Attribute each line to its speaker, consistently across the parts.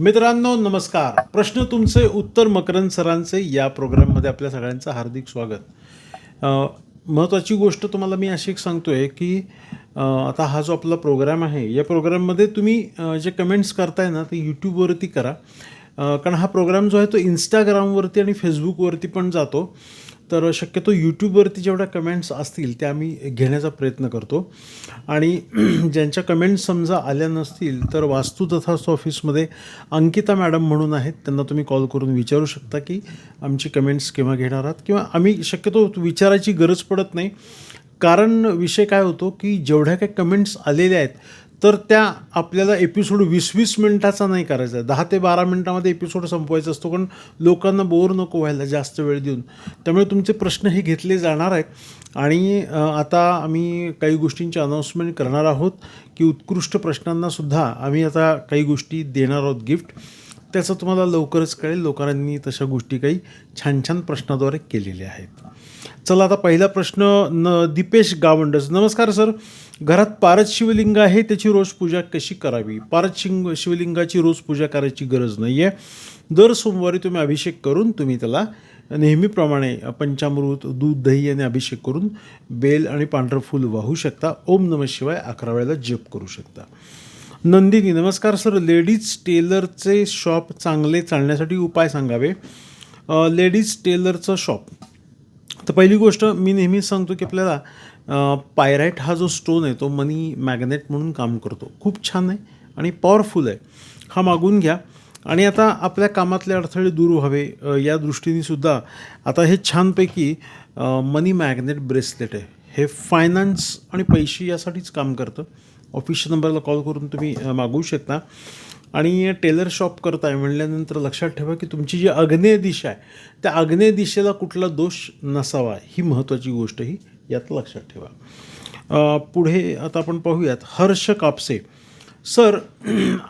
Speaker 1: मित्रांनो नमस्कार. प्रश्न तुमचे उत्तर मकरंद सरांचे या प्रोग्राममध्ये आपल्या सगळ्यांचं हार्दिक स्वागत. महत्त्वाची गोष्ट तुम्हाला मी अशी एक सांगतो आहे की आता हा जो आपला प्रोग्राम आहे या प्रोग्राममध्ये तुम्ही जे कमेंट्स करताय ना ते यूट्यूबवरती करा. कारण हा प्रोग्राम जो आहे तो इंस्टाग्रामवरती आणि फेसबुकवरती पण जातो. तर शक्यतो यूट्यूबवरती जेवढ्या कमेंट्स असतील त्या आम्ही घेण्याचा प्रयत्न करतो. आणि ज्यांच्या कमेंट्स समजा आल्या नसतील तर वास्तू तथास्तु ऑफिसमध्ये अंकिता मॅडम म्हणून आहेत. त्यांना तुम्ही कॉल करून विचारू शकता की आमची कमेंट्स केव्हा घेणार आहात. किंवा आम्ही शक्यतो विचारायची गरज पडत नाही. कारण विषय काय होतो की जेवढ्या काही कमेंट्स आलेल्या आहेत तर त्या आपल्याला एपिसोड वीस वीस मिनिटाचा नाही करायचा. आहे दहा ते बारा मिनिटामध्ये एपिसोड संपवायचा असतो कारण लोकांना बोर नको व्हायला जास्त वेळ देऊन. त्यामुळे तुमचे प्रश्न हे घेतले जाणार आहेत. आणि आता आम्ही काही गोष्टींची अनाऊन्समेंट करणार आहोत की उत्कृष्ट प्रश्नांनासुद्धा आम्ही आता काही गोष्टी देणार आहोत गिफ्ट त्याचं तुम्हाला लवकरच कळेल. लोकांनी तशा गोष्टी काही छान छान प्रश्नाद्वारे केलेल्या आहेत. चला आता पहिला प्रश्न न दीपेश गावंडस. नमस्कार सर. घरात पारद शिवलिंग आहे त्याची रोज पूजा कशी करावी? पारद शिंग शिवलिंगाची रोज पूजा करायची गरज नाही आहे दर सोमवारी तुम्ही अभिषेक करून तुम्ही त्याला नेहमीप्रमाणे पंचामृत दूध दही आणि अभिषेक करून बेल आणि पांढरं फूल वाहू शकता. ओम नम शिवाय अकरा वेळेला जप करू शकता. नंदिनी नमस्कार सर. लेडीज टेलरचे शॉप चांगले चालण्यासाठी उपाय सांगावे? लेडीज टेलरचं शॉप. तर पहिली गोष्ट मी नेहमीच सांगतो की आपल्याला पायराईट हा जो स्टोन आहे तो मनी मॅग्नेट म्हणून काम करतो. खूप छान आहे आणि पॉवरफुल आहे. हा मागून घ्या. आणि आता आपल्या कामातले अडथळे दूर व्हावे या दृष्टीनेसुद्धा आता हे छानपैकी मनी मॅग्नेट ब्रेसलेट आहे. हे फायनान्स आणि पैसे यासाठीच काम करतं. ऑफिसच्या नंबरला कॉल करून तुम्ही मागवू शकता. आणि टेलर शॉप करताय म्हणल्यानंतर लक्षात ठेवा की तुमची जी आग्नेय दिशा आहे त्या आग्नेय दिशेला कुठला दोष नसावा ही महत्त्वाची गोष्ट ही यात लक्षात ठेवा. पुढे आता आपण पाहूयात हर्ष कापसे. सर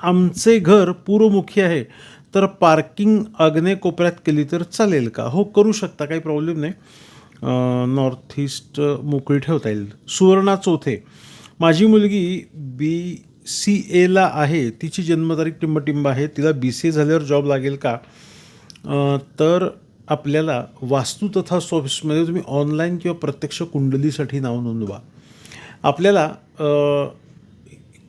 Speaker 1: आमचे घर पूर्वमुखी आहे तर पार्किंग आग्नेय कोपऱ्यात केली तर चालेल का? हो करू शकता काही प्रॉब्लेम नाही. नॉर्थ ईस्ट मोकळी ठेवता येईल. सुवर्णा चौथे. माझी मुलगी बी सी एला आहे तिची जन्मतारीख टिंबटिंब आहे तिला बी सी ए झाल्यावर जॉब लागेल का? तर आपल्याला वास्तू तथा सॉफ्ट्समध्ये तुम्ही ऑनलाईन किंवा प्रत्यक्ष कुंडलीसाठी नाव नोंदवा. आपल्याला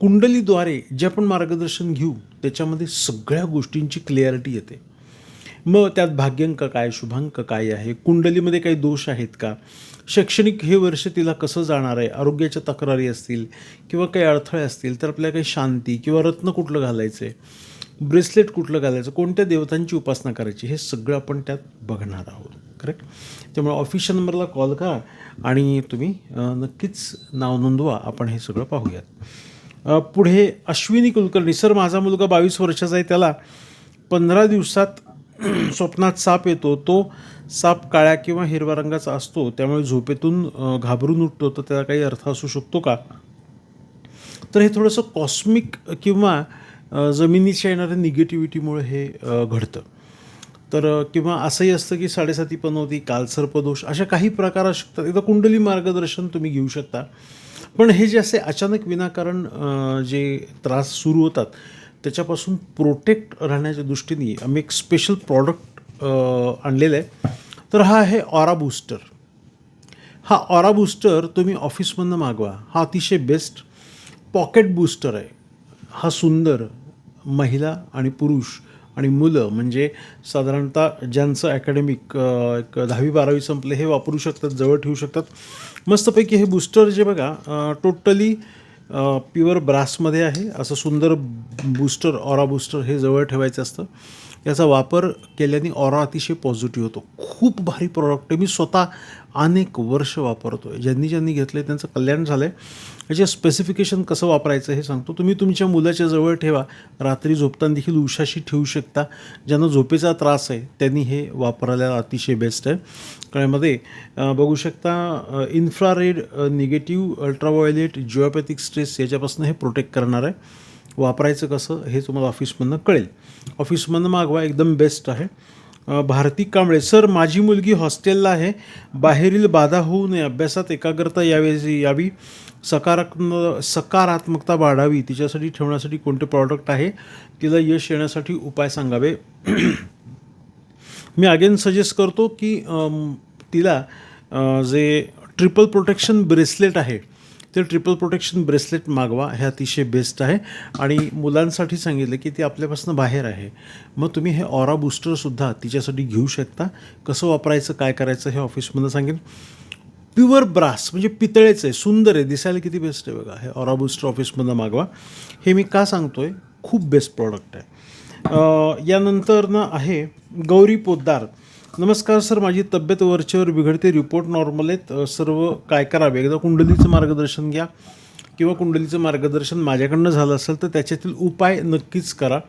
Speaker 1: कुंडलीद्वारे जे आपण मार्गदर्शन घेऊ त्याच्यामध्ये सगळ्या गोष्टींची क्लिअरिटी येते. मग त्यात भाग्यांक काय शुभांक काय आहे? कुंडलीमध्ये काही दोष आहेत का? शैक्षणिक हे वर्ष तिला कसं जाणार आहे? आरोग्याच्या तक्रारी असतील किंवा काही अडथळे असतील तर आपल्याला काही शांती किंवा रत्न कुठलं घालायचं आहे? ब्रेसलेट कुठलं घालायचं? कोणत्या देवतांची उपासना करायची? हे सगळं आपण त्यात बघणार आहोत. करेक्ट त्यामुळे ऑफिशियल नंबरला कॉल करा आणि तुम्ही नक्कीच नाव नोंदवा. आपण हे सगळं पाहूयात. पुढे अश्विनी कुलकर्णी. सर माझा मुलगा बावीस वर्षाचा आहे त्याला. पंधरा दिवसात स्वप्नात साप येतो तो साप काळ्या किंवा हिरव्या रंगाचा असतो त्यामुळे झोपेतून घाबरून उठतो तर त्याला काही अर्थ असू शकतो का? तर हे थोडंसं कॉस्मिक किंवा जमिनीच्या येणाऱ्या निगेटिव्हिटीमुळे हे घडतं. तर किंवा असंही असतं की साडेसाती पनवती कालसर्पदोष अशा काही प्रकार असू शकतात. एकदा कुंडली मार्गदर्शन तुम्ही घेऊ शकता. पण हे जे असे अचानक विनाकारण जे त्रास सुरू होतात त्याच्यापासून प्रोटेक्ट राहण्याच्या दृष्टीने आम्ही एक स्पेशल प्रॉडक्ट आणलेलं आहे. तर हा आहे ऑरा बूस्टर हा ऑरा बूस्टर तुम्ही ऑफिसमधनं मागवा. हा अतिशय बेस्ट पॉकेट बूस्टर आहे. हा सुंदर महिला आणि पुरुष आणि मुलं म्हणजे साधारणतः ज्यांचं अकॅडमिक एक दहावी बारावी संपले हे वापरू शकतात जवळ ठेवू शकतात. मस्तपैकी हे बूस्टर जे बघा टोटली प्युअर ब्रासमध्ये आहे. असं सुंदर बूस्टर ऑरा बूस्टर हे जवळ ठेवायचं असतं. याचा वापर केल्याने ऑरा अतिशय पॉझिटिव्ह होतो. खूप भारी प्रॉडक्ट आहे. मी स्वतः अनेक वर्ष वापरतो आहे ज्यांनी ज्यांनी घेतलं आहे त्यांचं कल्याण झालं आहे याचे स्पेसिफिकेशन कसं वापरायचं हे सांगतो. तुम्ही तुमच्या मुलाच्या जवळ ठेवा. रात्री झोपताना देखील उशाशी ठेवू शकता. ज्यांना झोपेचा त्रास आहे त्यांनी हे वापरायला अतिशय बेस्ट आहे. कारण यामध्ये बघू शकता infrared negative ultraviolet geopathic stress याच्यापासून हे प्रोटेक्ट करणार आहे. वापरायचं कसं हे तुम्हाला ऑफिसमधनं कळेल. ऑफिसमधनं मागवा एकदम बेस्ट आहे. भारती कांबळे सर माझी मुलगी हॉस्टेलला आहे. बाहेरील बाधा होऊ नये. अभ्यासात एकाग्रता यावी यावी. सकारात्म सकारात्मकता वाढावी. तिच्यासाठी ठेवण्यासाठी कोणते प्रॉडक्ट आहे? तिला यश येण्यासाठी उपाय सांगावे. मी अगेन सजेस्ट करतो की तिला जे ट्रिपल प्रोटेक्शन ब्रेसलेट आहे ते ट्रिपल प्रोटेक्शन ब्रेसलेट मागवा हे अतिशय बेस्ट आहे. आणि मुलांसाठी सांगितलं की ती आपल्यापासून बाहेर आहे. मग तुम्ही हे ऑरा बूस्टरसुद्धा तिच्यासाठी घेऊ शकता. कसं वापरायचं काय करायचं हे ऑफिसमधनं सांगेन. प्युअर ब्रास म्हणजे पितळेचं आहे सुंदर आहे. दिसायला किती बेस्ट आहे बघा. हे ऑरा बूस्टर ऑफिसमधनं मागवा. हे मी का सांगतो आहे खूप बेस्ट प्रॉडक्ट आहे. यानंतर ना आहे गौरी पोद्दार. नमस्कार सर माझी तब्येत वरचेवर बिघडते. रिपोर्ट नॉर्मल आहेत. सर्व काय करावे? एकदा कुंडलीचं मार्गदर्शन घ्या. किंवा कुंडलीचं मार्गदर्शन माझ्याकडनं झालं असेल तर त्याच्यातील उपाय नक्कीच करा.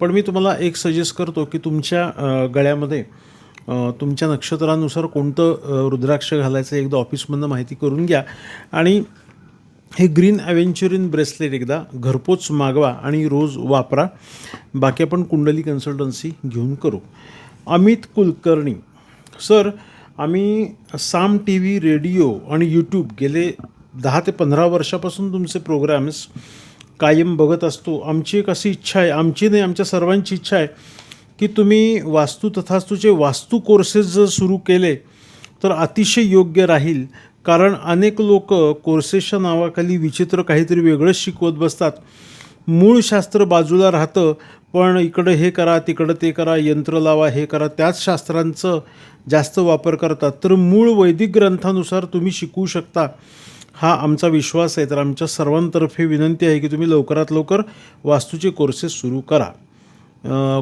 Speaker 1: पण मी तुम्हाला एक सजेस्ट करतो की तुमच्या गळ्यामध्ये तुमच्या नक्षत्रानुसार कोणतं रुद्राक्ष घालायचं एकदा ऑफिसमधनं माहिती करून घ्या. आणि हे ग्रीन ॲव्हेंचुरिन ब्रेसलेट एकदा घरपोच मागवा आणि रोज वापरा. बाकी आपण कुंडली कन्सल्टन्सी घेऊन करू. अमित कुलकर्णी. सर आम्ही साम टी व्ही रेडिओ आणि यूट्यूब गेले दहा ते पंधरा वर्षापासून तुमचे प्रोग्राम्स कायम बघत असतो. आमची एक अशी इच्छा आहे आमची नाही आमच्या सर्वांची इच्छा आहे की तुम्ही वास्तू तथास्तूचे वास्तू कोर्सेस जर सुरू केले तर अतिशय योग्य राहील. कारण अनेक लोक कोर्सेसच्या नावाखाली विचित्र काहीतरी वेगळंच शिकवत बसतात. मूळ शास्त्र बाजूला राहतं पण इकडं हे करा तिकडं ते करा यंत्र लावा हे करा त्याच शास्त्रांचं जास्त वापर करतात. तर मूळ वैदिक ग्रंथानुसार तुम्ही शिकू शकता. हा आमचा विश्वास आहे. तर आमच्या सर्वांतर्फे विनंती आहे की तुम्ही लवकरात लवकर वास्तूचे कोर्सेस सुरू करा.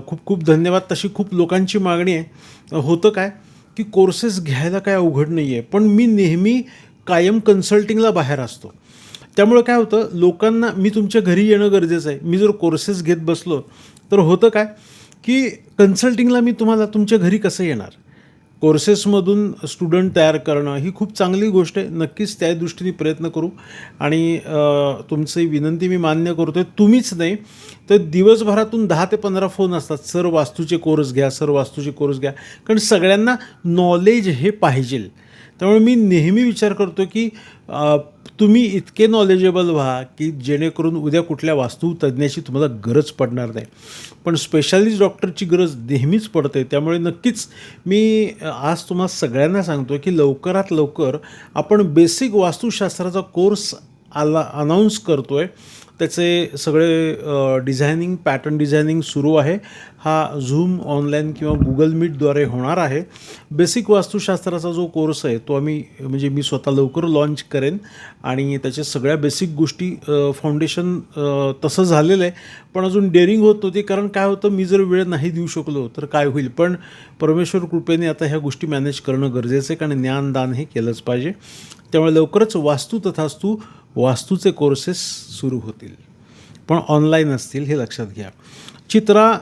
Speaker 1: खूप खूप धन्यवाद. तशी खूप लोकांची मागणी आहे. होतं काय की कोर्सेस घ्यायला काय अवघड नाही आहे पण मी नेहमी कायम कन्सल्टिंगला बाहेर असतो. त्यामुळं काय होतं लोकांना मी तुमच्या घरी येणं गरजेचं आहे. मी जर कोर्सेस घेत बसलो तर होतं काय की कन्सल्टिंगला मी तुम्हाला तुमच्या घरी कसं येणार? कोर्सेसमधून स्टुडंट तयार करणं ही खूप चांगली गोष्ट आहे. नक्कीच त्या दृष्टीने प्रयत्न करू. आणि तुमची विनंती मी मान्य करतो आहे तुम्हीच नाही तर दिवसभरातून दहा ते पंधरा फोन असतात. सर वास्तूचे कोर्स घ्या सर वास्तूचे कोर्स घ्या. कारण सगळ्यांना नॉलेज हे पाहिजे त्यामुळे मी नेहमी विचार करतो की तुम्ही इतके नॉलेजेबल व्हा की जेणेकरून उद्या कुठल्या वास्तू तज्ज्ञाची तुम्हाला गरज पडणार नाही. पण स्पेशालिस्ट डॉक्टरची गरज नेहमीच पडते. त्यामुळे नक्कीच मी आज तुम्हाला सगळ्यांना सांगतो की लवकरात लवकर आपण बेसिक वास्तुशास्त्राचा कोर्स आला अनाऊन्स करतो आहे त्याचे सगळे डिझायनिंग पॅटर्न डिझायनिंग सुरू आहे. हा झूम ऑनलाईन किंवा गुगल मीटद्वारे होणार आहे. बेसिक वास्तुशास्त्राचा जो कोर्स आहे तो आम्ही म्हणजे मी स्वतः लवकर लॉन्च करेन. आणि त्याच्या सगळ्या बेसिक गोष्टी फाउंडेशन तसं झालेलं आहे. पण अजून डेअरिंग होत नव्हती कारण काय होतं मी जर वेळ नाही देऊ शकलो तर काय होईल? पण परमेश्वर कृपेने आता ह्या गोष्टी मॅनेज करणं गरजेचं आहे कारण ज्ञानदान हे केलंच पाहिजे. त्यामुळे लवकरच वास्तू तथास्तू वास्तूचे कोर्सेस सुरू होतील. पण ऑनलाईन असतील हे लक्षात घ्या. चित्रा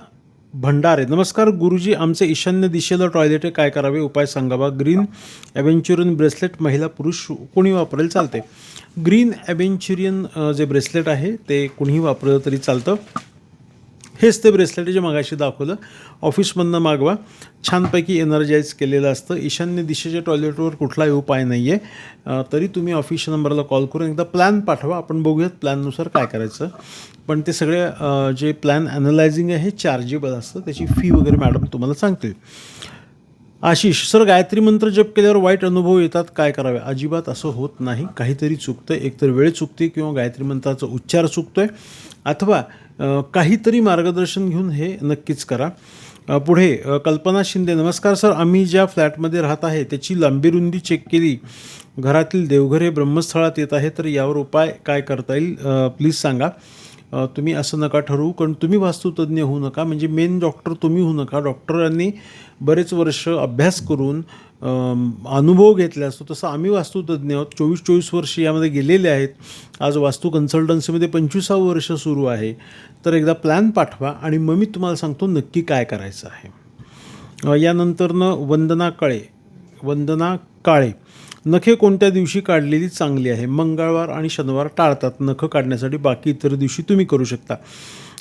Speaker 1: भंडारे नमस्कार गुरुजी आमचे ईशान्य दिशेला टॉयलेट आहे काय करावे? उपाय सांगावा ग्रीन ॲव्हेंच्युरियन ब्रेसलेट महिला पुरुष कोणी वापरेल? चालते ग्रीन ॲव्हेंच्युरियन जे ब्रेसलेट आहे ते कुणीही वापरलं तरी चालतं. हेच ते ब्रेसलेट जे मगाशी दाखवलं. ऑफिसमधनं मागवा. छानपैकी एनर्जाईज केलेलं असतं. ईशान्य दिशेच्या टॉयलेटवर कुठलाही उपाय नाही आहे तरी तुम्ही ऑफिसच्या नंबरला कॉल करून एकदा प्लॅन पाठवा. आपण बघूयात प्लॅननुसार काय करायचं. पण ते सगळे जे प्लॅन ॲनलायझिंग आहे हे चार्जेबल असतं. त्याची फी वगैरे मॅडम तुम्हाला सांगतील आशिष सर गायत्री मंत्र जप केल्यावर वाईट अनुभव येतात. काय करावे? अजिबात असं होत नाही. काहीतरी चुकतं. एकतर वेळ चुकते किंवा गायत्री मंत्राचा उच्चार चुकतोय. अथवा काहीतरी मार्गदर्शन घेऊन हे नक्कीच करा. पुढे कल्पना शिंदे नमस्कार सर. आम्ही ज्या फ्लॅटमध्ये राहत आहे त्याची लांबी रुंदी चेक केली. घरातील देवघर हे ब्रह्मस्थळात येत आहे. तर यावर उपाय काय करता येईल? प्लीज सांगा. तुम्ही असं नका ठरवू कारण तुम्ही वास्तुतज्ञ होऊ नका. म्हणजे मेन डॉक्टर तुम्ही होऊ नका. डॉक्टरांनी बरेच वर्ष अभ्यास करून अनुभव घेतला असतो. तसं आम्ही वास्तुतज्ञ आहोत. चोवीस चोवीस वर्ष यामध्ये गेलेले आहेत. आज वास्तू कन्सल्टन्सीमध्ये पंचवीसावं वर्ष सुरू आहे. तर एकदा प्लॅन पाठवा आणि मग मी तुम्हाला सांगतो नक्की काय करायचं आहे. यानंतरनं वंदना काळे. वंदना काळे. नखे कोणत्या दिवशी काढलेली चांगली आहे? मंगळवार आणि शनिवार टाळतात. नखं काढण्यासाठी बाकी इतर दिवशी तुम्ही करू शकता.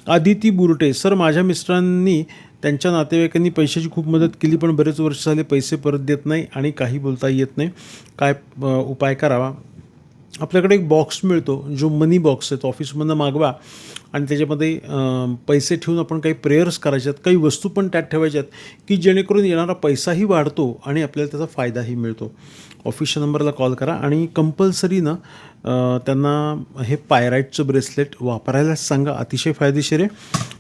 Speaker 1: आदिती बुरटे सर माझ्या मिस्टरांनी त्यांच्या नातेवाईकांनी पैशाची खूप मदत केली पण बरेच वर्ष झाले पैसे परत देत नाही आणि काही बोलता येत नाही. काय उपाय करावा? आपल्याकडे एक बॉक्स मिळतो जो मनी बॉक्स आहे तो ऑफिसमधनं मागवा आणि त्याच्यामध्ये पैसे ठेवून आपण काही प्रेयर्स करायच्यात काही वस्तू पण त्यात ठेवायच्यात की जेणेकरून येणारा पैसाही वाढतो आणि आपल्याला त्याचा फायदाही मिळतो. ऑफिसच्या नंबरला कॉल करा आणि कंपल्सरी ना त्यांना हे पायराईटचं ब्रेसलेट वापरायलाच सांगा. अतिशय फायदेशीर आहे.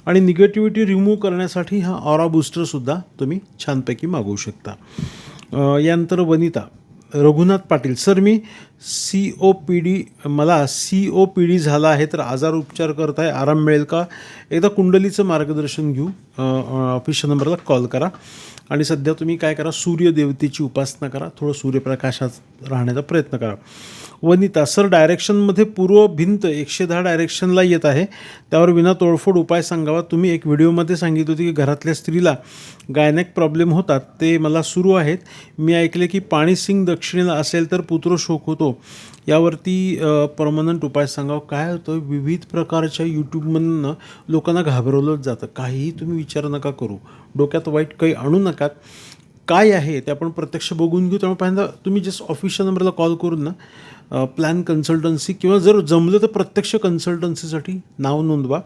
Speaker 1: आणि निगेटिव्हिटी रिमूव्ह करण्यासाठी हा ऑरा बूस्टरसुद्धा तुम्ही छानपैकी मागवू शकता. यानंतर वनिता. रघुनाथ पाटील. सर मी सी ओ पी डी मला सी ओ पी डी झाला आहे तर आजार उपचार करत आहे आराम मिळेल का? एकदा कुंडलीचं मार्गदर्शन घेऊ. ऑफिसच्या नंबरला कॉल करा. आणि सध्या तुम्ही काय करा सूर्यदेवतेची उपासना करा. थोडं सूर्यप्रकाशात राहण्याचा प्रयत्न करा. वनिता सर डायरेक्शनमध्ये पूर्व भिंत एकशे दहा डायरेक्शनला येत आहे. त्यावर विना तोडफोड उपाय सांगावा. तुम्ही एक व्हिडिओमध्ये सांगितलं होती की घरातल्या स्त्रीला गायनेक प्रॉब्लेम होतात. ते मला सुरू आहेत. मी ऐकले की पाणी सिंग दक्षिणेला असेल तर पुत्र शोक होतो. यावरती परमनंट उपाय सांगावं. काय होतं? विविध प्रकारच्या यूट्यूबमधनं लोकांना घाबरवलं जातं. काहीही तुम्ही विचार नका करू. डोक्यात वाईट काही आणू नका काय आहे ते आपण प्रत्यक्ष बघून घेऊ. त्यामुळे पहिल्यांदा तुम्ही जस्ट ऑफिशियल नंबरला कॉल करून ना प्लॅन कन्सल्टन्सी किंवा जर जमलं तर प्रत्यक्ष कन्सल्टन्सीसाठी नाव नोंदवा.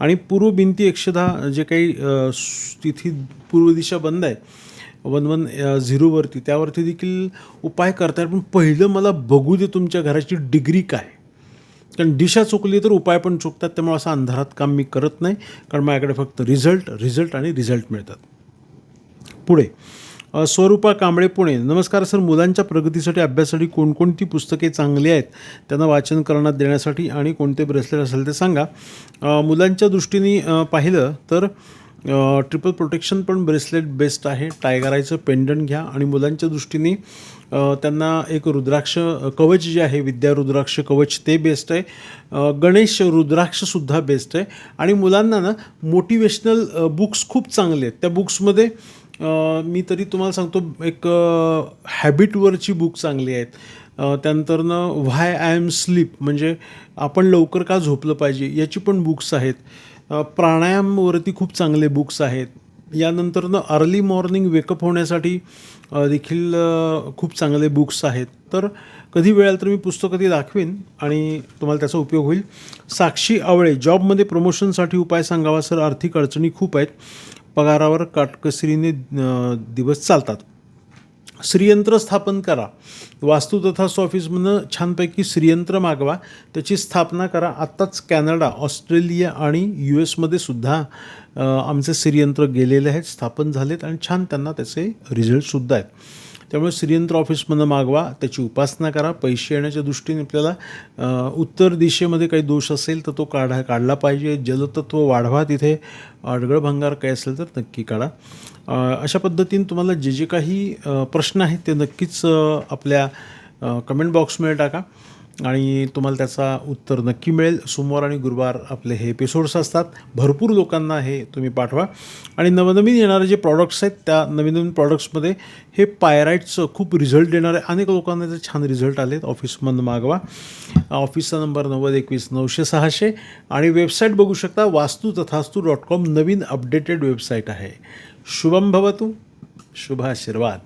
Speaker 1: आणि पूर्व भिंती एकशे दहा जे काही तिथी पूर्व दिशा बंद आहे वन वन झिरोवरती त्यावरती देखील उपाय करता येईल पण पहिलं मला बघू दे तुमच्या घराची डिग्री काय. कारण दिशा चुकली तर उपाय पण चुकतात त्यामुळे असं अंधारात काम मी करत नाही. कारण माझ्याकडे फक्त रिझल्ट रिझल्ट आणि रिझल्ट मिळतात. पुढे. स्वरूपा कांबळे पुणे. नमस्कार सर मुलांच्या प्रगतीसाठी अभ्यासासाठी कोणकोणती पुस्तके चांगली आहेत? त्यांना वाचन करण्यात देण्यासाठी आणि कोणते ब्रेसलेट असेल ते सांगा. मुलांच्या दृष्टीने पाहिलं तर ट्रिपल प्रोटेक्शन पण ब्रेसलेट बेस्ट आहे. टायगरायचं पेंडंट घ्या आणि मुलांच्या दृष्टीने त्यांना एक रुद्राक्ष कवच जे आहे विद्या रुद्राक्ष कवच ते बेस्ट आहे. गणेश रुद्राक्षसुद्धा बेस्ट आहे. आणि मुलांना ना मोटिवेशनल बुक्स खूप चांगले आहेत. त्या बुक्समध्ये मी तरी तुम्हाला सांगतो एक हॅबिटवरची बुक चांगली आहेत. त्यानंतरनं व्हाय आय एम स्लीप म्हणजे आपण लवकर का झोपलं पाहिजे याची पण बुक्स आहेत. प्राणायामवरती खूप चांगले बुक्स आहेत. यानंतरनं अर्ली मॉर्निंग वेकअप होण्यासाठी देखील खूप चांगले बुक्स आहेत. तर कधी वेळ तर मी पुस्तकं ती दाखवीन आणि तुम्हाला त्याचा उपयोग होईल. साक्षी आवळे जॉबमध्ये प्रमोशनसाठी उपाय सांगावा सर. आर्थिक अडचणी खूप आहेत. पगारावर काटकसरीने दिवस चालतात. श्रीयंत्र स्थापन करा. वास्तू तथा ऑफिसमधनं छानपैकी श्रीयंत्र मागवा. त्याची स्थापना करा. आत्ताच कॅनडा ऑस्ट्रेलिया आणि यू एसमध्ये सुद्धा आमचे श्रीयंत्र गेलेले आहेत स्थापन झालेत आणि छान त्यांना त्याचे रिझल्टसुद्धा आहेत. त्यामुळे श्रीयंत्र ऑफिसमधनं मागवा त्याची उपासना करा. पैसे येण्याच्या दृष्टीने आपल्याला उत्तर दिशेमध्ये काही दोष असेल तर तो काढा काढला पाहिजे. जलतत्व वाढवा तिथे. अडगळ भंगार काही असेल तर नक्की काढा. अशा पद्धतीने तुम्हाला जे जे काही प्रश्न आहेत ते नक्कीच आपल्या कमेंट बॉक्समध्ये टाका. आणि तुम्हाला त्याचा उत्तर नक्की मिळेल. सोमवार आणि गुरुवार आपले हे एपिसोड्स असतात. भरपूर लोकांना हे तुम्ही पाठवा. आणि नवनवीन येणारे जे प्रॉडक्ट्स आहेत त्या नवीन नवीन प्रॉडक्ट्समध्ये हे पायराईटचं खूप रिझल्ट देणारे अनेक लोकांना ते छान रिझल्ट आलेत. ऑफिसमधून मागवा. ऑफिसचा नंबर नव्वद एकवीस नऊशे सहाशे. आणि वेबसाईट बघू शकता. वास्तू तथास्तू डॉट कॉम नवीन अपडेटेड वेबसाईट आहे. शुभम भवतू. शुभ आशीर्वाद.